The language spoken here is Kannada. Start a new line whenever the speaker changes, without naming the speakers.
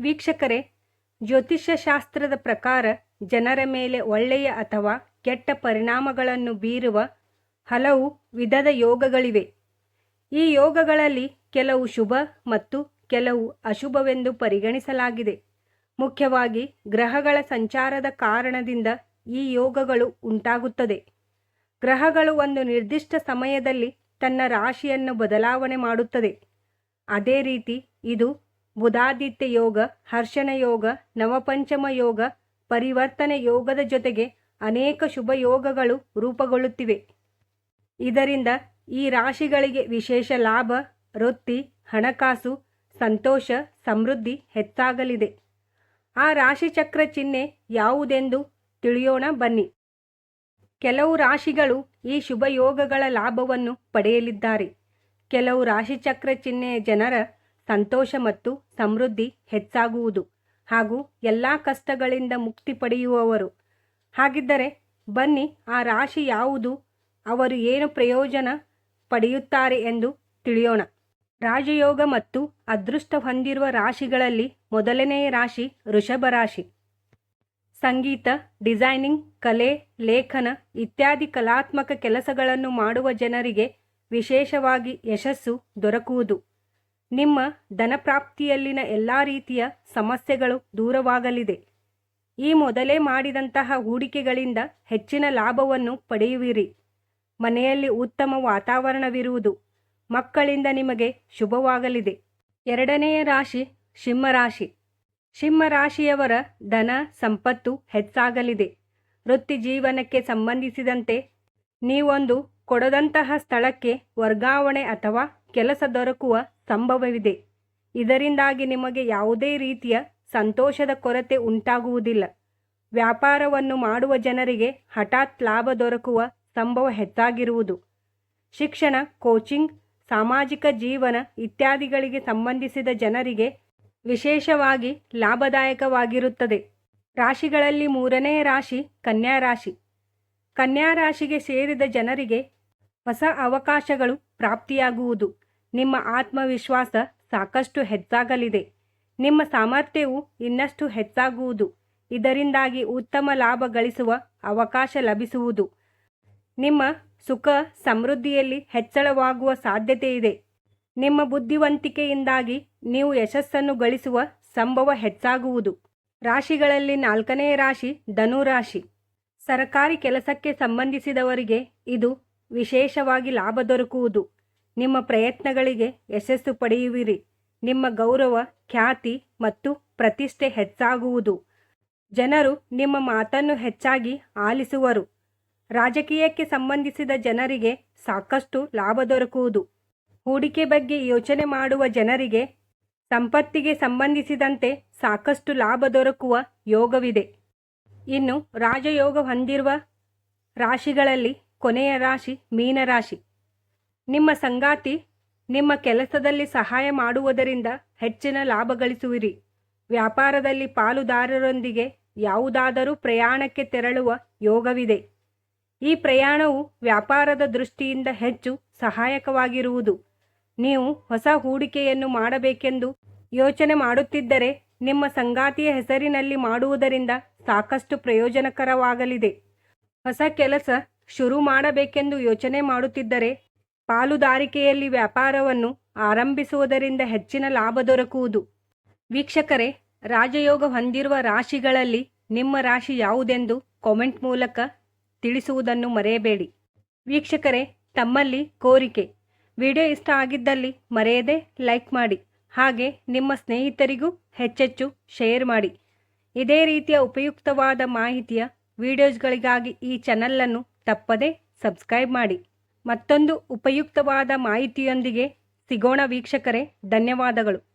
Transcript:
ವೀಕ್ಷಕರೇ, ಜ್ಯೋತಿಷ್ಯಶಾಸ್ತ್ರದ ಪ್ರಕಾರ ಜನರ ಮೇಲೆ ಒಳ್ಳೆಯ ಅಥವಾ ಕೆಟ್ಟ ಪರಿಣಾಮಗಳನ್ನು ಬೀರುವ ಹಲವು ವಿಧದ ಯೋಗಗಳಿವೆ. ಈ ಯೋಗಗಳಲ್ಲಿ ಕೆಲವು ಶುಭ ಮತ್ತು ಕೆಲವು ಅಶುಭವೆಂದು ಪರಿಗಣಿಸಲಾಗಿದೆ. ಮುಖ್ಯವಾಗಿ ಗ್ರಹಗಳ ಸಂಚಾರದ ಕಾರಣದಿಂದ ಈ ಯೋಗಗಳು ಉಂಟಾಗುತ್ತದೆ. ಗ್ರಹಗಳು ಒಂದು ನಿರ್ದಿಷ್ಟ ಸಮಯದಲ್ಲಿ ತನ್ನ ರಾಶಿಯನ್ನು ಬದಲಾವಣೆ ಮಾಡುತ್ತದೆ. ಅದೇ ರೀತಿ ಇದು ಬುಧಾದಿತ್ಯ ಯೋಗ, ಹರ್ಷಣ ಯೋಗ, ನವಪಂಚಮ ಯೋಗ, ಪರಿವರ್ತನೆ ಯೋಗದ ಜೊತೆಗೆ ಅನೇಕ ಶುಭ ಯೋಗಗಳು ರೂಪುಗೊಳ್ಳುತ್ತಿವೆ. ಇದರಿಂದ ಈ ರಾಶಿಗಳಿಗೆ ವಿಶೇಷ ಲಾಭ, ವೃತ್ತಿ, ಹಣಕಾಸು, ಸಂತೋಷ, ಸಮೃದ್ಧಿ ಹೆಚ್ಚಾಗಲಿದೆ. ಆ ರಾಶಿಚಕ್ರ ಚಿಹ್ನೆ ಯಾವುದೆಂದು ತಿಳಿಯೋಣ ಬನ್ನಿ. ಕೆಲವು ರಾಶಿಗಳು ಈ ಶುಭ ಯೋಗಗಳ ಲಾಭವನ್ನು ಪಡೆಯಲಿದ್ದಾರೆ. ಕೆಲವು ರಾಶಿಚಕ್ರ ಚಿಹ್ನೆಯ ಜನರ ಸಂತೋಷ ಮತ್ತು ಸಮೃದ್ಧಿ ಹೆಚ್ಚಾಗುವುದು ಹಾಗೂ ಎಲ್ಲ ಕಷ್ಟಗಳಿಂದ ಮುಕ್ತಿ ಪಡೆಯುವವರು. ಹಾಗಿದ್ದರೆ ಬನ್ನಿ, ಆ ರಾಶಿ ಯಾವುದು? ಅವರು ಏನು ಪ್ರಯೋಜನ ಪಡೆಯುತ್ತಾರೆ ಎಂದು ತಿಳಿಯೋಣ. ರಾಜಯೋಗ ಮತ್ತು ಅದೃಷ್ಟ ಹೊಂದಿರುವ ರಾಶಿಗಳಲ್ಲಿ ಮೊದಲನೆಯ ರಾಶಿ ಋಷಭ ರಾಶಿ. ಸಂಗೀತ, ಡಿಸೈನಿಂಗ್, ಕಲೆ, ಲೇಖನ ಇತ್ಯಾದಿ ಕಲಾತ್ಮಕ ಕೆಲಸಗಳನ್ನು ಮಾಡುವ ಜನರಿಗೆ ವಿಶೇಷವಾಗಿ ಯಶಸ್ಸು ದೊರಕುವುದು. ನಿಮ್ಮ ಧನಪ್ರಾಪ್ತಿಯಲ್ಲಿನ ಎಲ್ಲ ರೀತಿಯ ಸಮಸ್ಯೆಗಳು ದೂರವಾಗಲಿದೆ. ಈ ಮೊದಲೇ ಮಾಡಿದಂತಹ ಹೂಡಿಕೆಗಳಿಂದ ಹೆಚ್ಚಿನ ಲಾಭವನ್ನು ಪಡೆಯುವಿರಿ. ಮನೆಯಲ್ಲಿ ಉತ್ತಮ ವಾತಾವರಣವಿರುವುದು ಮಕ್ಕಳಿಂದ ನಿಮಗೆ ಶುಭವಾಗಲಿದೆ. ಎರಡನೆಯ ರಾಶಿ ಸಿಂಹರಾಶಿ. ಸಿಂಹರಾಶಿಯವರ ಧನ ಸಂಪತ್ತು ಹೆಚ್ಚಾಗಲಿದೆ. ವೃತ್ತಿ ಜೀವನಕ್ಕೆ ಸಂಬಂಧಿಸಿದಂತೆ ನೀವೊಂದು ಕೊಡದಂತಹ ಸ್ಥಳಕ್ಕೆ ವರ್ಗಾವಣೆ ಅಥವಾ ಕೆಲಸ ದೊರಕುವ ಸಂಭವವಿದೆ. ಇದರಿಂದಾಗಿ ನಿಮಗೆ ಯಾವುದೇ ರೀತಿಯ ಸಂತೋಷದ ಕೊರತೆ ಉಂಟಾಗುವುದಿಲ್ಲ. ವ್ಯಾಪಾರವನ್ನು ಮಾಡುವ ಜನರಿಗೆ ಹಠಾತ್ ಲಾಭ ದೊರಕುವ ಸಂಭವ ಹೆಚ್ಚಾಗಿರುವುದು. ಶಿಕ್ಷಣ, ಕೋಚಿಂಗ್, ಸಾಮಾಜಿಕ ಜೀವನ ಇತ್ಯಾದಿಗಳಿಗೆ ಸಂಬಂಧಿಸಿದ ಜನರಿಗೆ ವಿಶೇಷವಾಗಿ ಲಾಭದಾಯಕವಾಗಿರುತ್ತದೆ. ರಾಶಿಗಳಲ್ಲಿ ಮೂರನೇ ರಾಶಿ ಕನ್ಯಾ ರಾಶಿ. ಕನ್ಯಾ ರಾಶಿಗೆ ಸೇರಿದ ಜನರಿಗೆ ಹೊಸ ಅವಕಾಶಗಳು ಪ್ರಾಪ್ತಿಯಾಗುವುದು. ನಿಮ್ಮ ಆತ್ಮವಿಶ್ವಾಸ ಸಾಕಷ್ಟು ಹೆಚ್ಚಾಗಲಿದೆ. ನಿಮ್ಮ ಸಾಮರ್ಥ್ಯವು ಇನ್ನಷ್ಟು ಹೆಚ್ಚಾಗುವುದು. ಇದರಿಂದಾಗಿ ಉತ್ತಮ ಲಾಭ ಗಳಿಸುವ ಅವಕಾಶ ಲಭಿಸುವುದು. ನಿಮ್ಮ ಸುಖ ಸಮೃದ್ಧಿಯಲ್ಲಿ ಹೆಚ್ಚಳವಾಗುವ ಸಾಧ್ಯತೆ ಇದೆ ನಿಮ್ಮ ಬುದ್ಧಿವಂತಿಕೆಯಿಂದಾಗಿ ನೀವು ಯಶಸ್ಸನ್ನು ಗಳಿಸುವ ಸಂಭವ ಹೆಚ್ಚಾಗುವುದು. ರಾಶಿಗಳಲ್ಲಿ ನಾಲ್ಕನೇ ರಾಶಿ ಧನುರಾಶಿ. ಸರಕಾರಿ ಕೆಲಸಕ್ಕೆ ಸಂಬಂಧಿಸಿದವರಿಗೆ ಇದು ವಿಶೇಷವಾಗಿ ಲಾಭ ದೊರಕುವುದು. ನಿಮ್ಮ ಪ್ರಯತ್ನಗಳಿಗೆ ಯಶಸ್ಸು ಪಡೆಯುವಿರಿ. ನಿಮ್ಮ ಗೌರವ, ಖ್ಯಾತಿ ಮತ್ತು ಪ್ರತಿಷ್ಠೆ ಹೆಚ್ಚಾಗುವುದು. ಜನರು ನಿಮ್ಮ ಮಾತನ್ನು ಹೆಚ್ಚಾಗಿ ಆಲಿಸುವರು. ರಾಜಕೀಯಕ್ಕೆ ಸಂಬಂಧಿಸಿದ ಜನರಿಗೆ ಸಾಕಷ್ಟು ಲಾಭ ದೊರಕುವುದು. ಹೂಡಿಕೆ ಬಗ್ಗೆ ಯೋಚನೆ ಮಾಡುವ ಜನರಿಗೆ ಸಂಪತ್ತಿಗೆ ಸಂಬಂಧಿಸಿದಂತೆ ಸಾಕಷ್ಟು ಲಾಭ ದೊರಕುವ ಯೋಗವಿದೆ. ಇನ್ನು ರಾಜಯೋಗ ಹೊಂದಿರುವ ರಾಶಿಗಳಲ್ಲಿ ಕೊನೆಯ ರಾಶಿ ಮೀನರಾಶಿ. ನಿಮ್ಮ ಸಂಗಾತಿ ನಿಮ್ಮ ಕೆಲಸದಲ್ಲಿ ಸಹಾಯ ಮಾಡುವುದರಿಂದ ಹೆಚ್ಚಿನ ಲಾಭ ಗಳಿಸುವಿರಿ. ವ್ಯಾಪಾರದಲ್ಲಿ ಪಾಲುದಾರರೊಂದಿಗೆ ಯಾವುದಾದರೂ ಪ್ರಯಾಣಕ್ಕೆ ತೆರಳುವ ಯೋಗವಿದೆ. ಈ ಪ್ರಯಾಣವು ವ್ಯಾಪಾರದ ದೃಷ್ಟಿಯಿಂದ ಹೆಚ್ಚು ಸಹಾಯಕವಾಗಿರುವುದು. ನೀವು ಹೊಸ ಹೂಡಿಕೆಯನ್ನು ಮಾಡಬೇಕೆಂದು ಯೋಚನೆ ಮಾಡುತ್ತಿದ್ದರೆ ನಿಮ್ಮ ಸಂಗಾತಿಯ ಹೆಸರಿನಲ್ಲಿ ಮಾಡುವುದರಿಂದ ಸಾಕಷ್ಟು ಪ್ರಯೋಜನಕರವಾಗಲಿದೆ. ಹೊಸ ಕೆಲಸ ಶುರು ಮಾಡಬೇಕೆಂದು ಯೋಚನೆ ಮಾಡುತ್ತಿದ್ದರೆ ಪಾಲುದಾರಿಕೆಯಲ್ಲಿ ವ್ಯಾಪಾರವನ್ನು ಆರಂಭಿಸುವುದರಿಂದ ಹೆಚ್ಚಿನ ಲಾಭ ದೊರಕುವುದು. ವೀಕ್ಷಕರೇ, ರಾಜಯೋಗ ಹೊಂದಿರುವ ರಾಶಿಗಳಲ್ಲಿ ನಿಮ್ಮ ರಾಶಿ ಯಾವುದೆಂದು ಕಾಮೆಂಟ್ ಮೂಲಕ ತಿಳಿಸುವುದನ್ನು ಮರೆಯಬೇಡಿ. ವೀಕ್ಷಕರೇ, ತಮ್ಮಲ್ಲಿ ಕೋರಿಕೆ. ವಿಡಿಯೋ ಇಷ್ಟ ಆಗಿದ್ದಲ್ಲಿ ಮರೆಯದೆ ಲೈಕ್ ಮಾಡಿ. ಹಾಗೆ ನಿಮ್ಮ ಸ್ನೇಹಿತರಿಗೂ ಹೆಚ್ಚೆಚ್ಚು ಶೇರ್ ಮಾಡಿ. ಇದೇ ರೀತಿಯ ಉಪಯುಕ್ತವಾದ ಮಾಹಿತಿಯ ವಿಡಿಯೋಸ್ಗಳಿಗಾಗಿ ಈ ಚಾನಲನ್ನು ತಪ್ಪದೇ ಸಬ್ಸ್ಕ್ರೈಬ್ ಮಾಡಿ. ಮತ್ತೊಂದು ಉಪಯುಕ್ತವಾದ ಮಾಹಿತಿಯೊಂದಿಗೆ ಸಿಗೋಣ ವೀಕ್ಷಕರೇ ಧನ್ಯವಾದಗಳು.